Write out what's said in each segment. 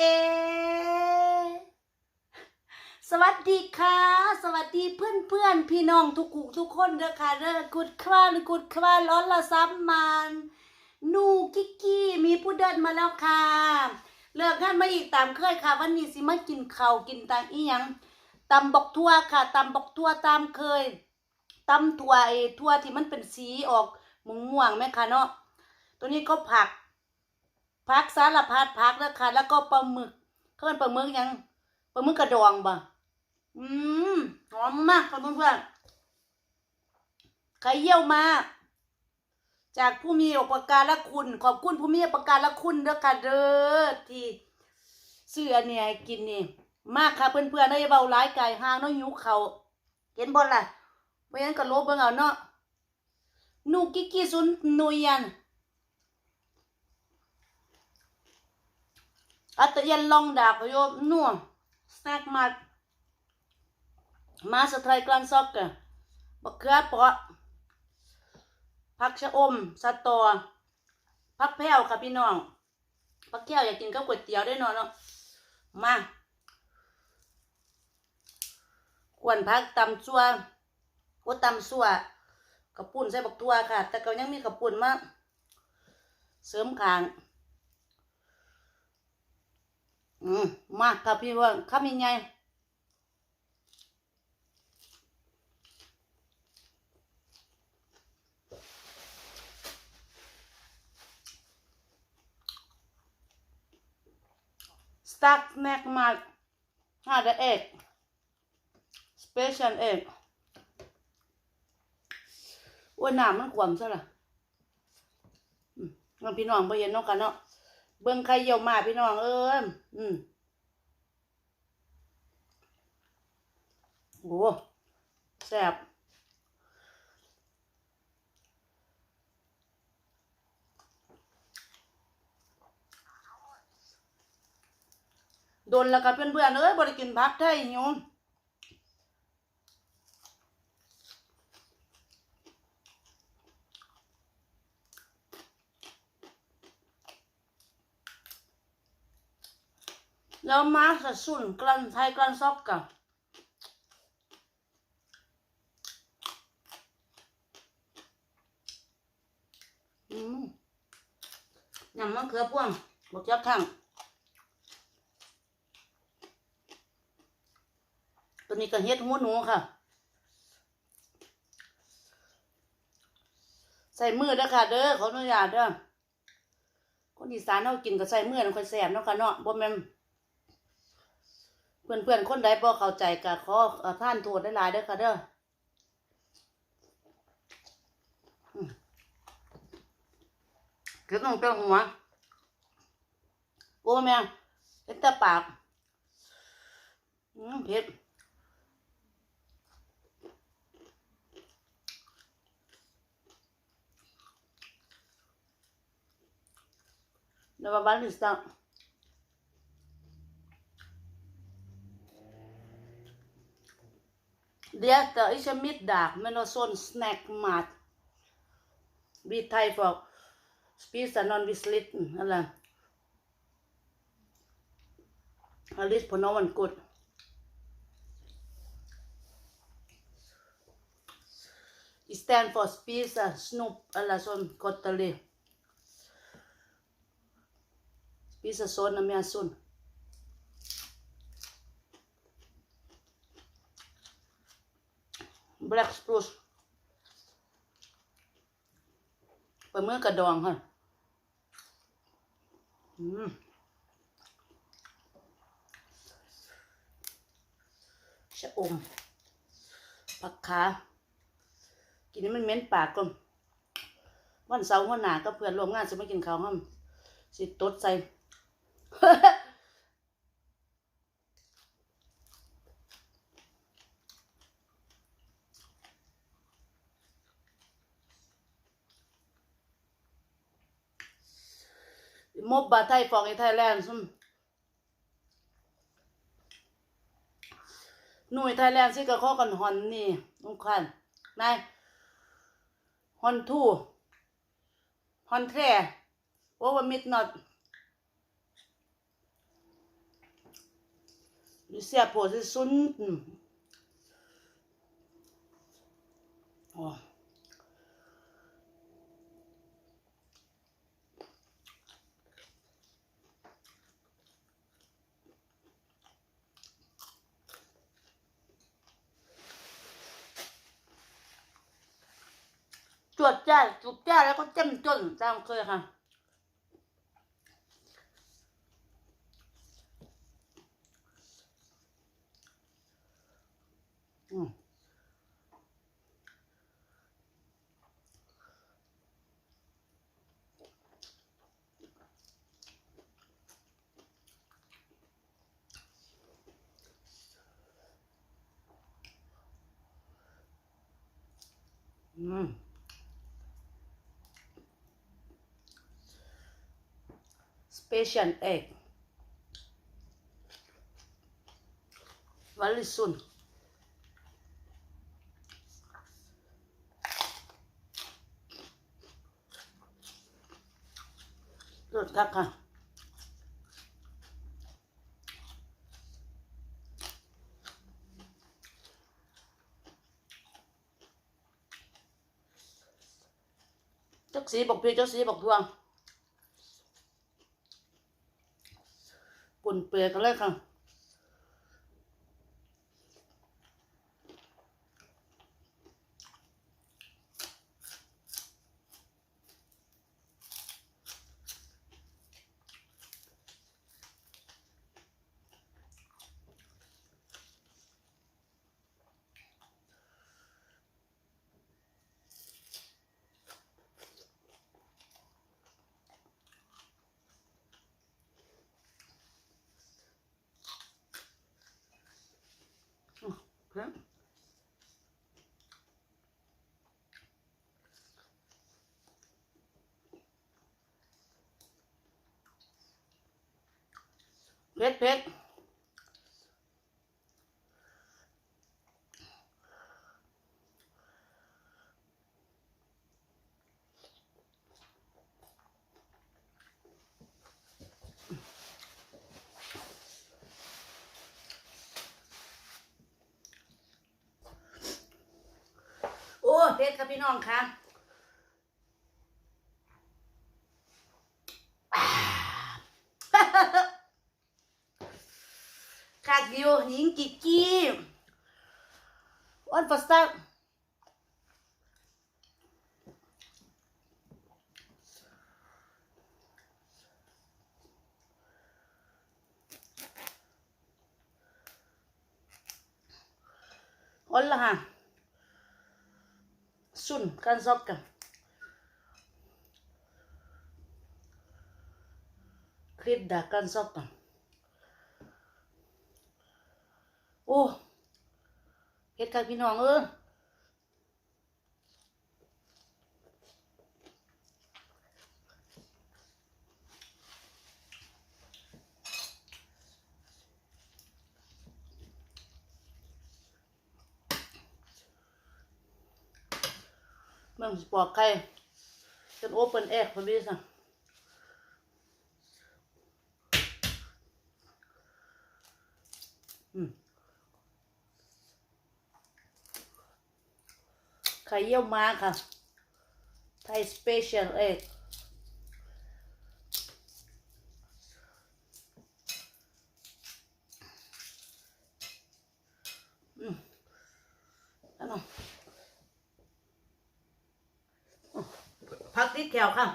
เอ สวัสดีค่ะ สวัสดีเพื่อนเพื่อนๆพี่น้องทุกกุทุกคนเด้อค่ะเด้อกุดคว้านกุดคว้าร้อนละซ้ำมันนูกิกกี้มีผู้เดินมาแล้วค่ะ เลิกงานมาอีกตามเคยค่ะ วันนี้สิมากินข้าวกินตังอีหยังตำบอกทั่วค่ะตำบอกทั่วตามเคยตำถั่วไอ้ถั่วที่มันเป็นสีออกม่วงๆไหมคะเนาะตัวนี้ก็ผัก ผักสารพัดผักแล้วค่ะ แล้วก็ปลาหมึกเขาเป็นปลาหมึกยังปลาหมึกกระดองบ่อืมหอมมากค่ะเพื่อนๆไข่เยี่ยวมากจากผู้มีอุปการะคุณ ขอบคุณผู้มีอุปการะคุณเด้อค่ะเด้อที่เสื้อเนี่ยกินนี่ มากค่ะเพื่อนๆได้เบาร้ายไก่ห้างน้องหิวเขา เห็นบอลล่ะไม่งั้นก็ลบเบิ่งเอาเนาะนูกิกกี้ซุนนุยัน At yan lang da ko yo no snack mat ma sa try klan sok ka บักเขือเปาะผักชะอมสะตอผักแพ้วค่ะพี่น้องผักแก้วอยากกินกับก๋วยเตี๋ยวได้นอนเนาะมาขวนผักตำซัวโอ้ตำซัวกระปุ่นใส่บักทั่วค่ะ แต่ก็ยังมีกระปุ่นมาเสริมขาง อืมมากครับพี่ว่าข้ามยังไงสตักแม็กมาห้าเดเอกสเปเชียลเอกว่าน้ำมันขวมซะละอืมพี่น้องไปเห็นเน้องกันเนาะ เบิ่งใครเยี่ยวมาพี่น้องเอ้ยอืมโอ้แซ่บโดนแล้วกับเพื่อนๆเอ้ยบริกินพักไทยโยม แล้วมาสะสุนกลันไทยกลันซอกกันอืมยำมะเขือพ่วงบกจับทั้งตัวนี้ก็เฮ็ดหัวหนูค่ะ ใส่มือเด้อค่ะ เด้อขออนุญาตเด้อคนอีสานเขากินก็ใส่มือมันค่อยแซ่บเนาะค่ะเนาะบ่แม่น พื่อนเพื่อนๆคนใดบ่เข้าใจก็ขอเอ่อท่านโทษได้หลายเด้อค่ะเด้ออืมเก็บลงเปรี้ยวหัวโอ้แม่เห็นต่ปากอืมเผ็ดเดี๋ยวมาบ้านลิส ต์ Detta is een middag med någon sån snackmat. Vi tar för att spisa någon vid slitten eller har lyst på någon gott. Istället för att spisa snopp eller sån kotteli. Spisa sådana mer sån. Black spruce ไปเมื่อกระดองค่ะอืมชะอมผักขากินให้มันเหม็นปากก่อนวันเสาร์วันหนาก็เพื่อนร่วมงานจะไม่กินข้าวห้ามสิตดใส่ อบบะไทยฟอ for in Thailand sum nui Thailand ซิกะข้อกันฮอนนี่ลุงคันนายฮอนทูฮอนแทรโอเวอร์มิดนอตดูเสียโพสิซุนอ๋อ ดจ้าจุดจ้าแล้วก็เจ้มจนตามเคยค่ะ อืมอืม special egg very soon รสคักค่ะจักสีบอกพี่จักสีบอกทวงปุ่ นเปลือยกันเลยค่ะ ฮะเพชรเพชร อ้เผ็ดครับพี่น้องค่ะขาดอยู่หญิงกิกกี้วันฟัสต์วันละฮะ สุนกันซอกกันคลิดดากันซอกกัน โอ้เฮ็ดกับพี่น้องเออเมืองสิ ปอกไข่เป็นโอเปินแอร์พอดีสั่งไข่เยี่ยวม้าค่ะ ไทยสเปเชียลเอ็กอืมอันนั้นอืม พักติดแถวค่ะ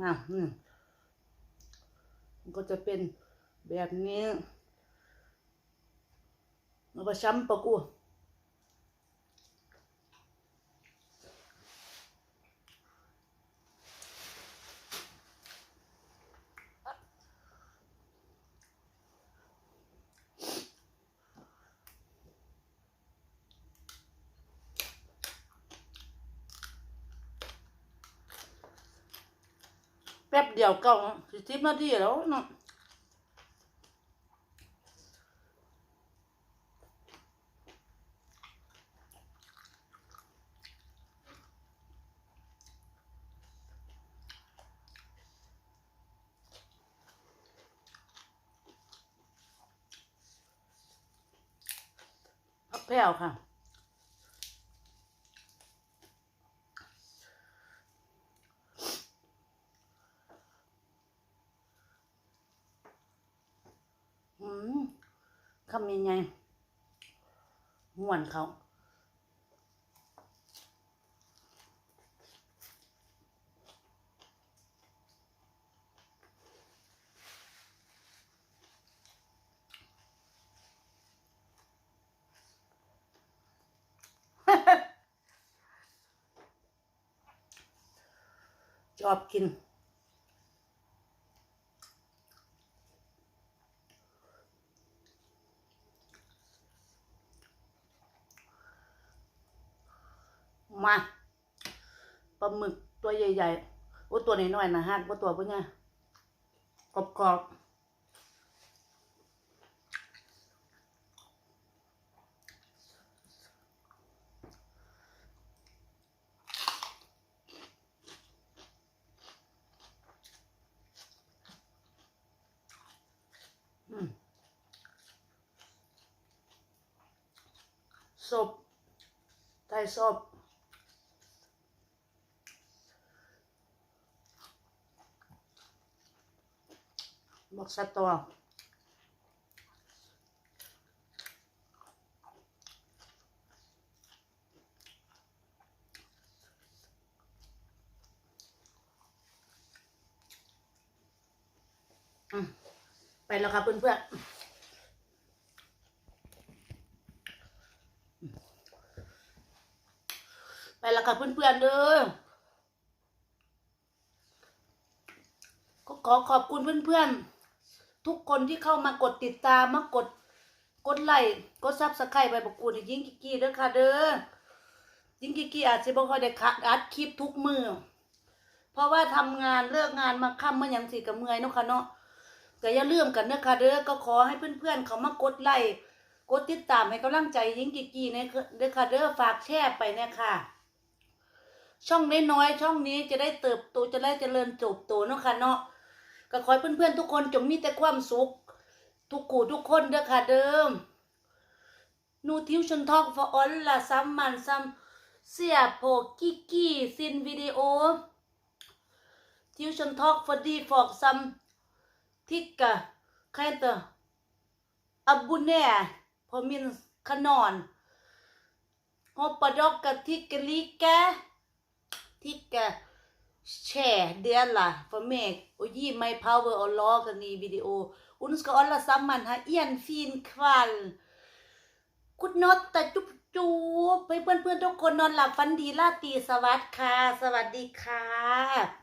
มาอืมก็จะเป็นแบบนี้แล้วก็ช้ำปะกู ป๊บเดียวเก้าสิบสิบนาทีแล้วเนาะแป้วค่ะ ม่วนเขาชอบกิน มาปลาหมึกตัวใหญ่ๆโอ้ตัวน้อยๆนะฮะว่าตัวพวกเนี้ยกรอบๆอืมศพไทยศพ บอก สตอไปแล้วครับเพื่อนๆ ไปแล้วครับเพื่อนๆเด้อก็ขอขอบคุณเพื่อนๆ ทุกคนที่เข้ามากดติดตามมากดกดไลค์กดซับสไครต์ไปบอกกูนี่ยิ่งกิกกี้เด้อค่ะเด้อยิ่งกิกกี้อาจจะบ่ค่อยได้คัดอัดคลิปทุกมือเพราะว่าทำงานเลิกงานมาค่ำเมาหยังสิกับเมื่อยเนาะค่ะเนาะก็อย่าลืมกันเด้อค่ะเด้อก็ขอให้เพื่อนๆเขามากดไลค์กดติดตามให้กำลังใจยิ่งกิกกี้ในเด้อค่ะเด้อฝากแชร์ไปเนี่ยค่ะ ช่องน้อยๆช่องนี้จะได้เติบโตจะได้เจริญจบโตเนาะค่ะเนาะ ก็ขอให้เพื่อนๆทุกคนจงมีแต่ความสุข ทุกขู่ทุกคนเด้อค่ะเดิมนูทิวชนทอกฟออลละซัมมันซัมเสียโพกิกกี้ซินวิดีโอ ทิวชนทอกฟอดีฟอกซัมทิกกะใครเตออับบุเน่พอมินขนอนฮอปปะดอกกะทิกกะลีแกทิกกะ share dela för mig och ge mig power och laga ny video. Och nu ska alla samman ha en fin kväll. Good night จุ๊บจุ๊บให้เพื่อนๆทุกคนนอนหลับฝันดีราตรีสวัสดิ์ค่ะ สวัสดีค่ะ